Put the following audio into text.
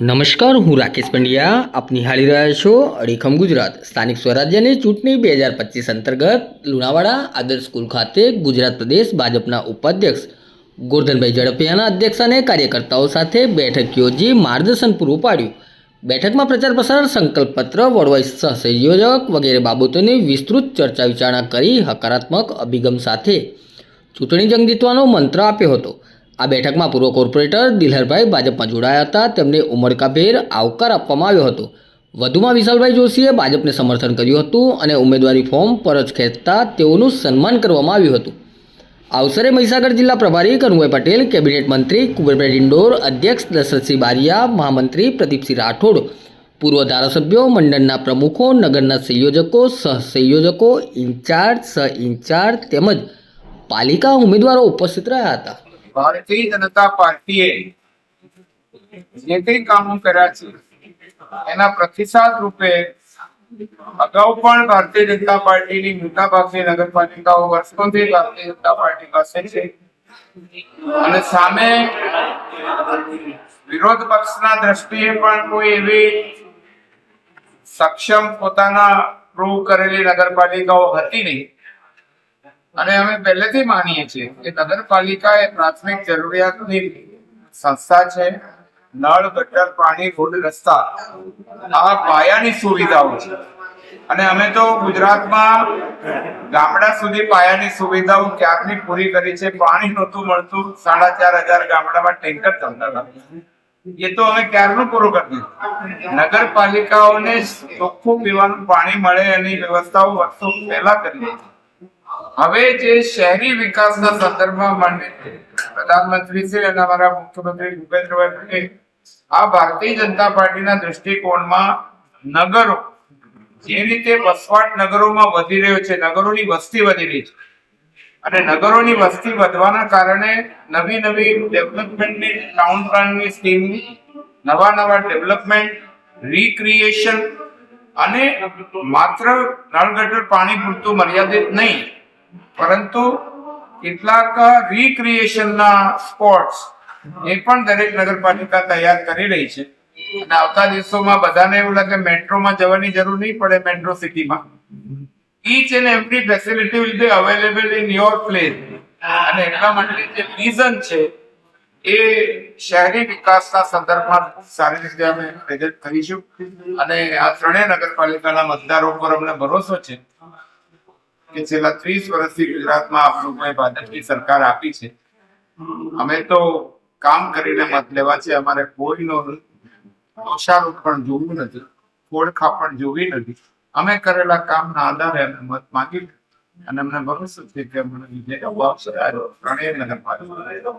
નમસ્કાર, હું રાકેશ પંડ્યા. આપ નિહાળી રહ્યા છો અડીખમ ગુજરાત. સ્થાનિક સ્વરાજ્યની ચૂંટણી બે હજાર પચીસ અંતર્ગત લુણાવાડા આદર્શ સ્કૂલ ખાતે ગુજરાત પ્રદેશ ભાજપના ઉપાધ્યક્ષ ગોરધનભાઈ ઝડપિયાના અધ્યક્ષાને કાર્યકર્તાઓ સાથે બેઠક યોજી માર્ગદર્શન પૂરું પાડ્યું. બેઠકમાં પ્રચાર પ્રસાર, સંકલ્પપત્ર, વડવાઈ સહસંયોજક વગેરે બાબતોની વિસ્તૃત ચર્ચા વિચારણા કરી હકારાત્મક અભિગમ સાથે ચૂંટણી જંગ જીતવાનો મંત્ર આપ્યો હતો. આ બેઠકમાં પૂર્વ કોર્પોરેટર દિલહરભાઈ ભાજપમાં જોડાયા હતા. તેમને ઉમળકાભેર આવકાર આપવામાં આવ્યો હતો. વધુમાં વિશાલભાઈ જોશીએ ભાજપને સમર્થન કર્યું હતું અને ઉમેદવારી ફોર્મ પરત ખેંચતા તેઓનું સન્માન કરવામાં આવ્યું હતું. આ અવસરે મહીસાગર જિલ્લા પ્રભારી કનુભાઈ પટેલ, કેબિનેટ મંત્રી કુબેરભાઈ ડિંડોર, અધ્યક્ષ દશરથસિંહ બારિયા, મહામંત્રી પ્રદીપસિંહ રાઠોડ, પૂર્વ ધારાસભ્યો, મંડળના પ્રમુખો, નગરના સંયોજકો, સહસંયોજકો, ઇન્ચાર્જ સહ ઇન્ચાર્જ તેમજ પાલિકા ઉમેદવારો ઉપસ્થિત રહ્યા હતા. ભારતીય જનતા પાર્ટીએ જે કઈ કામો કર્યા છે, એના પ્રતિસાદ રૂપે અગાઉ પણ ભારતીય જનતા પાર્ટીની મોટાભાગની નગરપાલિકાઓ વર્ષોથી ભારતીય જનતા પાર્ટી પાસે છે. અને સામે વિરોધ પક્ષના દ્રષ્ટિએ પણ કોઈ એવી સક્ષમ પોતાના પ્રૂવ કરેલી નગરપાલિકાઓ હતી નહીં. અને અમે પહેલેથી માનીએ છીએ કે નગરપાલિકા એ પ્રાથમિક જરૂરિયાતની સંસ્થા છે, નળ, ગટર, પાણી, રોડ, રસ્તા, આ પાયાની સુવિધાઓ છે. અને અમે તો ગુજરાતમાં ગામડા સુધી પાયાની સુવિધાઓ ક્યારની પૂરી કરી છે? પાણી નહોતું મળતું, સાડા ચાર હજાર ગામડામાં ટેન્કર ચાલતા એ તો અમે ક્યારનું પૂરું કરી દીધું? નગરપાલિકાઓને ચોખ્ખું પીવાનું પાણી મળે એની વ્યવસ્થાઓ વર્ષો પહેલા કરી દીધી. હવે જે શહેરી વિકાસના સંદર્ભમાં માંડે પ્રધાનમંત્રી છે અને અમારા મુખ્યમંત્રી ભૂપેન્દ્રભાઈ પટેલ, આ ભારતીય જનતા પાર્ટીના દ્રષ્ટિકોણમાં નગરો, જે રીતે વસવાટ નગરોમાં વધી રહ્યો છે, નગરોની વસ્તી વધી રહી છે અને નગરોની વસ્તી વધવાના કારણે નવી નવી ડેવલપમેન્ટની, ટાઉન પ્લાનની સ્કીમ નવા નવા ડેવલપમેન્ટ, રીક્રિએશન અને માત્ર નળ ગટર પાણી પૂરતું મર્યાદિત નહીં પરંતુ કેટલાક રિક્રિએશનના સ્પોટ્સ એ પણ દરેક નગરપાલિકા તૈયાર કરી રહી છે. અને આવતા દિવસોમાં બધાને એવું લાગે મેટ્રોમાં જવાની જરૂર નહીં પડે મેટ્રો સિટીમાં. Each and every facility will be available in your place અને એટલા માટે જે વિઝન છે, એ શહેરી વિકાસના સંદર્ભમાં ખૂબ સારી રીતે અમે પ્રેઝન્ટ કરીશું. અને આ ત્રણેય નગરપાલિકાના મતદારો પર અમને ભરોસો છે. કે છેલ્લા ત્રીસ વર્ષથી ગુજરાતમાં આપણું કોઈ ભાજપની સરકાર આપી છે. અમે તો કામ કરીને મત લેવા છે. અમારે કોઈનો દોષારોપ પણ જોવું નથી. ખોડખા પણ જોવી નથી. અમે કરેલા કામના આધારે અમે મત માંગી અને અમને ભરોસો છે કે અમને વિજય આવશે ત્રણેય નગરપાલિકા